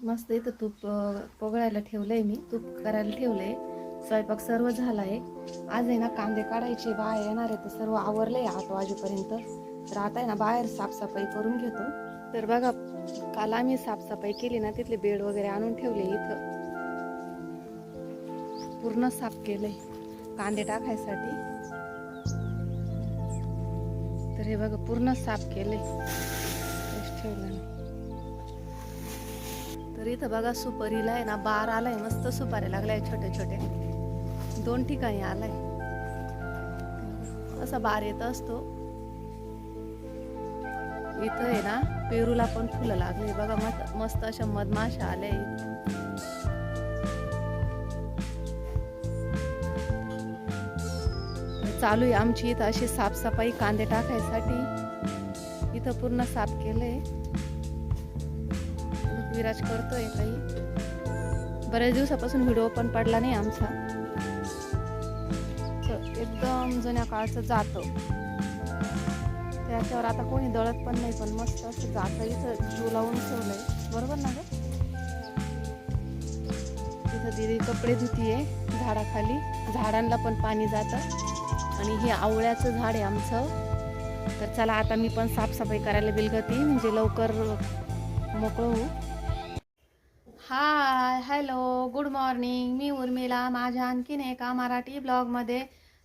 मस्त इथं तूप पोगळायला ठेवलंय मी. तूप करायला ठेवलंय. स्वयंपाक सर्व झाला आहे आज आहे ना कांदे काढायचे बाहेर येणार आहे तर सर्व आवरलंय आठ वाजेपर्यंत. तर आता आहे ना बाहेर साफसफाई करून घेतो. तर बघा काल आम्ही साफसफाई केली ना तिथले बेड वगैरे आणून ठेवले इथं. पूर्ण साफ केलंय कांदे टाकायसाठी. तर हे बघा पूर्ण साफ केलंय. ठेवलं नाही तर इथं बघा सुपारीला आहे ना बार आलाय मस्त सुपारी लागलाय छोटे छोटे. दोन ठिकाणी आलाय. असा बार येत असतो. इथं आहे ना पेरूला पण फुलं लागली. बघा मस्त मस्त अशा मधमाशा आल्या चालू आहे आमची इथं अशी साफसफाई कांदे टाकायसाठी. इथं पूर्ण साफ केलंय. विराज करतोय काही. बऱ्याच दिवसापासून व्हिडिओ पण पडला नाही आमचा. तर एकदम जुन्या काळचं जातं. त्याच्यावर आता कोणी दळत पण नाही पण मस्त असं जातं. इथं जीव लावून ठेवलंय. बरोबर ना ग? तिथं दिदी कपडे धुतीये झाडाखाली. झाडांना पण पाणी जातं. आणि हे आवळ्याचं झाड आहे आमचं. तर चला आता मी पण साफसफाई करायला बिलगती म्हणजे लवकर मोकळं होऊ. हाय हॅलो गुड मॉर्निंग मी उर्मिला. माझ्या आणखीन एका मराठी ब्लॉगमध्ये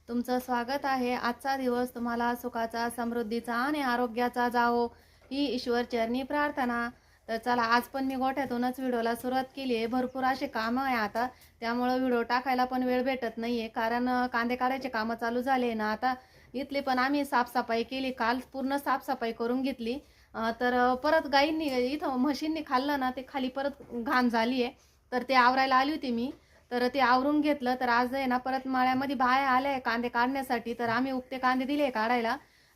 तुमचं स्वागत आहे. आजचा दिवस तुम्हाला सुखाचा समृद्धीचा आणि आरोग्याचा जावो ही ईश्वरचरणी प्रार्थना. तर चला आज पण मी गोठ्यातूनच व्हिडिओला सुरुवात केली आहे. भरपूर असे कामं आहे आता. त्यामुळं व्हिडिओ टाकायला पण वेळ भेटत नाही आहे कारण कांदे काढायचे कामं चालू झाले ना आता. इथली पण आम्ही साफसफाई केली. काल पूर्ण साफसफाई करून घेतली. तर परत गाईंनी इथं म्हशींनी खाल्लं ना ते खाली परत घाण झाली आहे तर ते आवरायला आली होती मी. तर ते आवरून घेतलं. तर आज आहे ना परत माळ्यामध्ये बाया आल्या आहे कांदे काढण्यासाठी. तर आम्ही उपते कांदे दिले काढायला.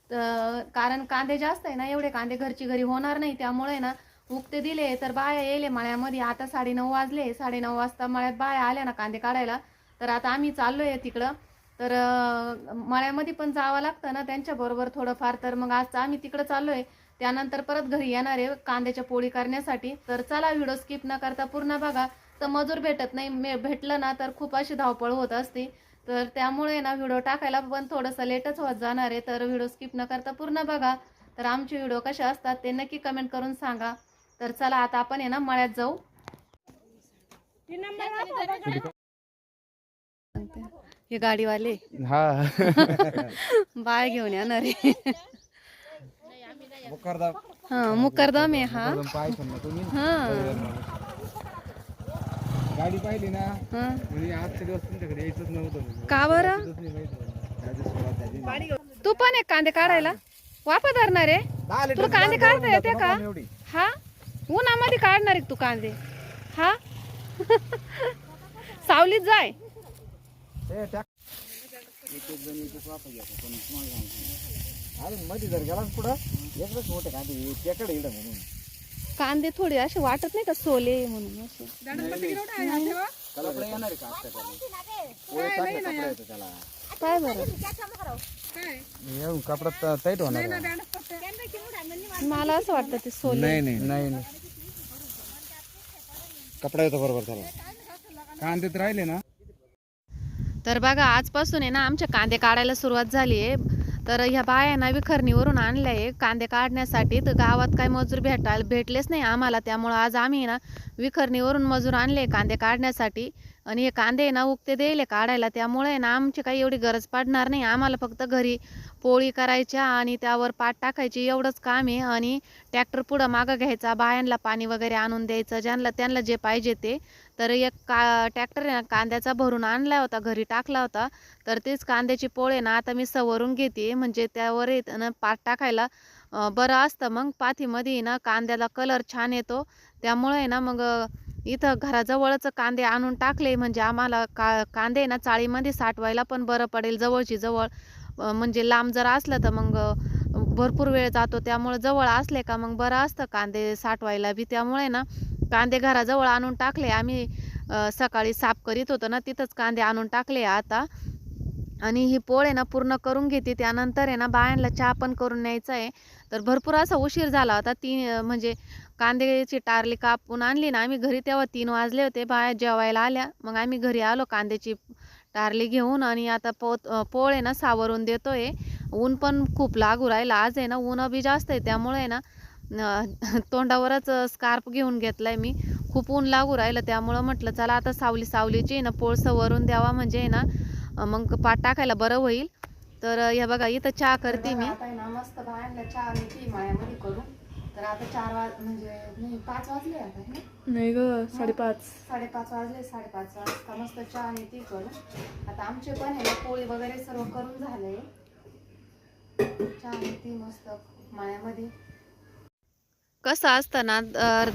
तर कारण कांदे जास्त आहे ना एवढे कांदे घरची घरी होणार नाही. त्यामुळे ना उगते दिले. तर बाया येले मळ्यामध्ये. आता साडेनऊ वाजले. साडेनऊ वाजता मळ्यात बाया आल्या ना कांदे काढायला. तर आता आम्ही चाललो आहे तिकडं. तर माळ्यामध्ये मळ्यामध्ये पण जावं लागतं ना त्यांच्याबरोबर थोडंफार. तर मग आज आम्ही तिकडं चाललो आहे त्यानंतर परत घरी येणार आहे कांद्याच्या पोळी करण्यासाठी. तर चला व्हिडिओ स्किप न करता पूर्ण बघा. तर मजूर भेटत नाही मे भेटलं ना तर खूप अशी धावपळ होत असते. तर त्यामुळे ना व्हिडिओ टाकायला पण थोडंसं लेटच होत जाणार आहे. तर व्हिडिओ स्किप न करता पूर्ण बघा. तर आमचे व्हिडिओ कसे असतात ते नक्की कमेंट करून सांगा. तर चला आता आपण आहे ना मळ्यात जाऊ. हे गाडीवाले. हा. बाय घेऊन येणार आहे. हा मुकरदम आहे हा. पाहायचं ना तुम्ही? हा. गाडी पाहिली ना हा. म्हणजे आजचे दिवस तुमच्याकडे यायचंच नव्हतं का बरं. तू पण एक कांदे काढायला. वापा धरणार आहे. तुला कांदे काढता येते का. हा? उन्हामध्ये काढणार आहे तू कांदे. हा? सावलीत जाय. एक एक जण घ्यायचा, कोणी तुम्हाला सांगतो. अरे मध्ये जर गेला पुढं एकच मोठे कांदे त्याकडे इकडं म्हणून. कांदे थोडे असे वाटत नाही का सोले म्हणून असे? कपडे येणार आहे का आपल्याकडे? पोहे टाकले कपडे येतं त्याला? काय बरं? येऊन कपडा टाईट होणार आहे. मला असं वाटतं ते सोले. नाही नाही नाही नाही. कपडा येतो बरोबर त्याला. कांदे तर राहिले ना. तर बघा आजपासून आहे ना आमच्या कांदे काढायला सुरुवात झाली आहे. तर ह्या बायांना विखरणीवरून आणलं आहे कांदे काढण्यासाठी तर गावात काय मजूर भेटायला भेटलेच नाही आम्हाला. त्यामुळं आज आम्ही ना विखरणीवरून मजूर आणले कांदे काढण्यासाठी. आणि हे कांदे आहे ना उगते द्यायले काढायला. त्यामुळे ना आमची काही एवढी गरज पडणार नाही. आम्हाला फक्त घरी पोळी करायच्या आणि त्यावर पाट टाकायची एवढंच काम आहे. आणि ट्रॅक्टर पुढं मागं घ्यायचा बायांना पाणी वगैरे आणून द्यायचं ज्यांना त्यांना जे पाहिजे ते. तर एक का ट्रॅक्टर आहे ना कांद्याचा भरून आणला होता घरी टाकला होता. तर तेच कांद्याची पोळे ना आता मी सवरून घेते. म्हणजे त्यावर येत ना पात टाकायला बरं असतं. मग पाथीमध्ये ना कांद्याला कलर छान येतो. त्यामुळे आहे ना मग इथं घराजवळच कांदे आणून टाकले. म्हणजे आम्हाला का कांदे ना चाळीमध्ये साठवायला पण बरं पडेल जवळची जवळ. म्हणजे लांब जर असलं तर मग भरपूर वेळ जातो. त्यामुळे जवळ असले का मग बरं असतं कांदे साठवायला बी. त्यामुळे ना कांदे घराजवळ आणून टाकले. आम्ही सकाळी साफ करीत होतो ना तिथंच कांदे आणून टाकले आता. आणि ही पोळ आहे ना पूर्ण करून घेते. त्यानंतर आहे ना बायांना चहा पण करून न्यायचा आहे तर भरपूर असा उशीर झाला होता. तीन म्हणजे कांद्याची टारली कापून आणली ना आम्ही घरी तेव्हा तीन वाजले होते. बाया जेवायला आल्या. मग आम्ही घरी आलो कांद्याची टारली घेऊन. आणि आता पो पोळ आहे ना सावरून देतोय. ऊन पण खूप लागू राहिलं. आज आहे ना ऊन बी जास्त आहे. त्यामुळे आहे ना तोंडावरच स्कार्फ घेऊन घेतलाय मी. खूप ऊन लागू राहिलं त्यामुळं म्हटलं चला आता सावली सावलीची आहे ना पोळ सवरून द्यावा म्हणजे आहे ना मग पाट टाकायला बरं होईल. तर हे बघा इथं चहा करते मी. ना मस्त चहा ती माळ्यामध्ये करून. तर आता चार वाज म्हणजे नाही पाच वाजले आता हे ना? नाही ग साडेपाच. साडेपाच वाजले साडेपाच वाजता मस्त चहा आणि ती करून. आता आमचे पण आहे ना पोळी वगैरे सर्व करून झालंय चहा आणि ती मस्त माळ्यामध्ये कसं असतं ना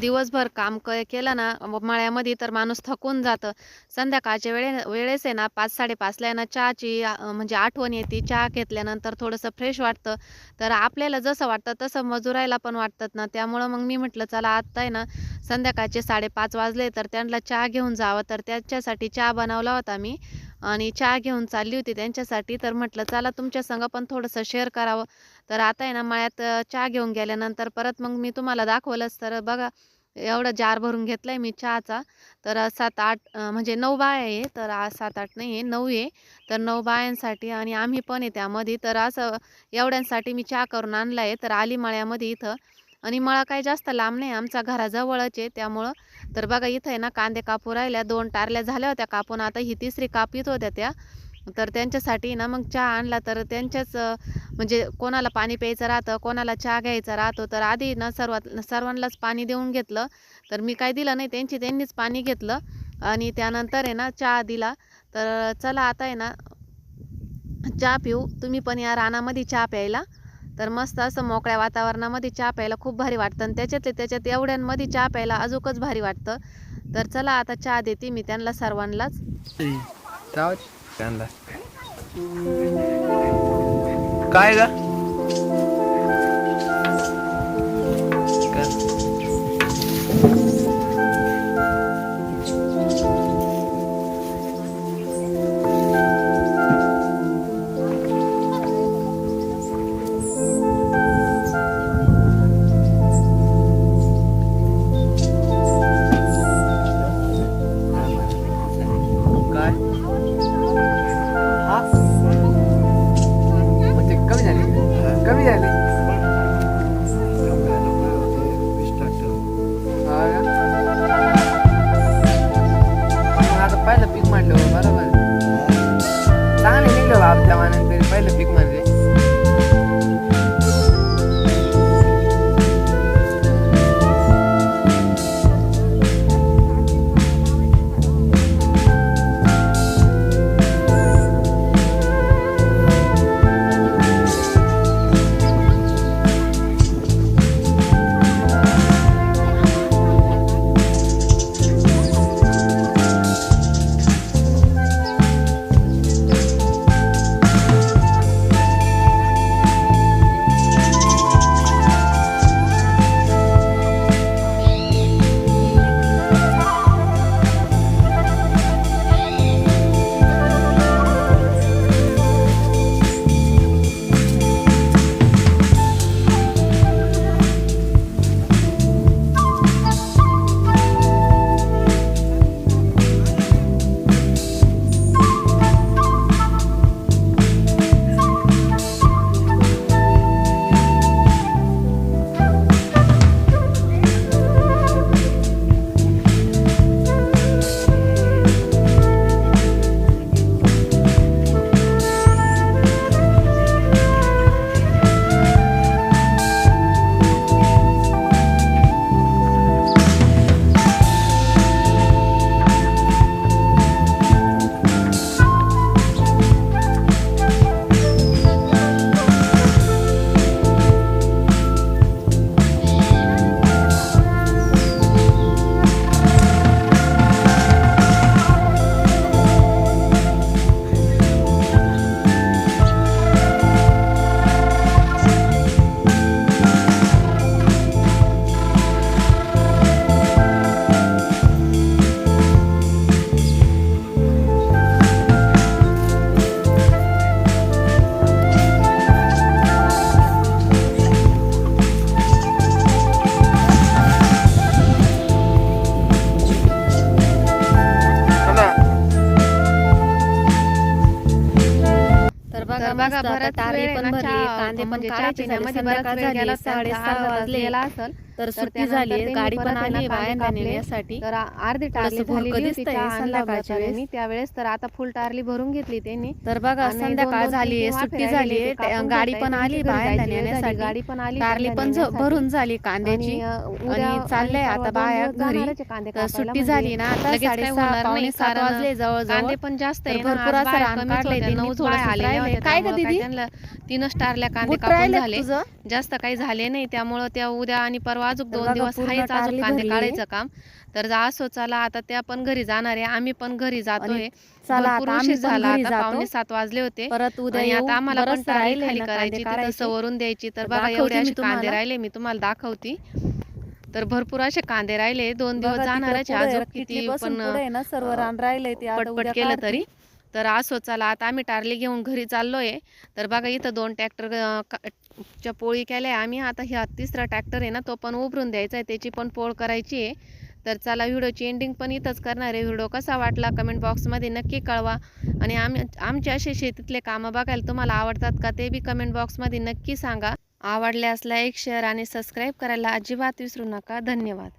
दिवसभर काम क केलं ना मळ्यामध्ये तर माणूस थकून जातं. संध्याकाळच्या वेळे वेळेस आहे ना पाच साडेपाचला आहे ना चहाची म्हणजे आठवण येते. चहा घेतल्यानंतर थोडंसं फ्रेश वाटतं. तर आपल्याला जसं वाटतं तसं मजुरायला पण वाटतात ना. त्यामुळं मग मी म्हटलं चला आत्ता आहे ना संध्याकाळचे साडेपाच वाजले तर त्यांना चहा घेऊन जावं. तर त्याच्यासाठी चहा बनवला होता मी. आणि चहा घेऊन चालली होती त्यांच्यासाठी. तर म्हटलं चला तुमच्या संग पण थोडंसं शेअर करावं. तर आता आहे ना मळ्यात चहा घेऊन गेल्यानंतर परत मग मी तुम्हाला दाखवलंच. तर बघा एवढा जार भरून घेतलाय मी चहाचा. तर सात आठ म्हणजे नऊ बाया आहे. तर आज सात आठ नाही आहे नऊ आहे. तर नऊ बायांसाठी आणि आम्ही पण आहे त्यामध्ये. तर असं एवढ्यांसाठी मी चहा करून आणला आहे. तर आली मळ्यामध्ये इथं. आणि मळा काही जास्त लांब नाही. आमचा घराजवळच आहे त्यामुळं. तर बघा इथं आहे ना कांदे कापू राहिल्या. दोन टारल्या झाल्या होत्या कापून. आता ही तिसरी कापीत होत्या त्या. तर त्यांच्यासाठी ना मग चहा आणला तर त्यांच्याच म्हणजे कोणाला पाणी प्यायचं राहतं कोणाला चहा घ्यायचा राहतो तर आधी ना सर्वात सर्वांनाच पाणी देऊन घेतलं. तर मी काय दिलं नाही त्यांची त्यांनीच पाणी घेतलं आणि त्यानंतर आहे ना चहा दिला. तर चला आता आहे ना चहा पिऊ. तुम्ही पण या रानामध्ये चहा प्यायला. तर मस्त असं मोकळ्या वातावरणामध्ये चहा प्यायला खूप भारी वाटतं आणि त्याच्यातले त्याच्यात एवढ्यांमध्ये चहा प्यायला अजूकच भारी वाटतं. तर चला आता चहा देते मी त्यांना सर्वांनाच. काय ग? बघा वेळ पण भरली, कांदे पण म्हणजे काढायचे त्यांचा, साडेसहा वाजले. गेला असेल तर सुट्टी झाली गाडी पण आली कापले. नेण्यासाठी तर अर्धी टारली आणला संध्याकाळच्या वेळेस. त्यावेळेस तर आता फुल टारली भरून घेतली त्यांनी तर बघा संध्याकाळ झाली सुट्टी झाली गाडी पण. आली झाली, नेण्यासाठी गाडी पण आली टारली पण. भरून झाली कांद्याची आणि, चाललंय आता बाया घरी सुट्टी म्हणजे झाली ना आता साडेसहा सात वाजले जवळजवळ कांदे पण जास्त आहे भरपूर असं बाया रान काढलंय बाया आलेल्या राहिलंय. होत्या काय ग दीदी? तीनच टारल्या कांदे कापून झाले जास्त काही झाले नाही त्यामुळं त्या उद्या आणि परवा अजून दोन दिवस आहेच अजून कांदे. काढायचं काम. तर जा असो चला आता त्या पण घरी जाणार आहे. आम्ही पण घरी जातोय. उशीर झाला. आता पावणे सात वाजले होते. परत उद्या आता आम्हाला पण राहिलंय खाली करायची. तिथं. सवरून द्यायची. तर बघा एवढे असे कांदे. राहिले मी तुम्हाला दाखवती. तर भरपूर असे कांदे राहिले. दोन दिवस जाणारच पुढे अजून किती पण सर्व रान आता पटपट केलं. तरी. तर असो चला आता आम्ही टारली घेऊन घरी चाललो आहे तर बघा इथं दोन ट्रॅक्टर च्या पोळी केल्या आम्ही. आता ह्या तिसरा ट्रॅक्टर आहे ना तो पण उभरून द्यायचा आहे. त्याची पण पोळ करायची आहे. तर चला व्हिडिओची एंडिंग पण इथंच करणार आहे. व्हिडिओ कसा वाटला कमेंट बॉक्समध्ये नक्की कळवा. आणि आम्ही आमचे असे शेतीतले कामं बघायला तुम्हाला आवडतात का ते बी कमेंट बॉक्समध्ये नक्की सांगा. आवडल्यास लाईक शेअर आणि सबस्क्राईब करायला अजिबात विसरू नका. धन्यवाद.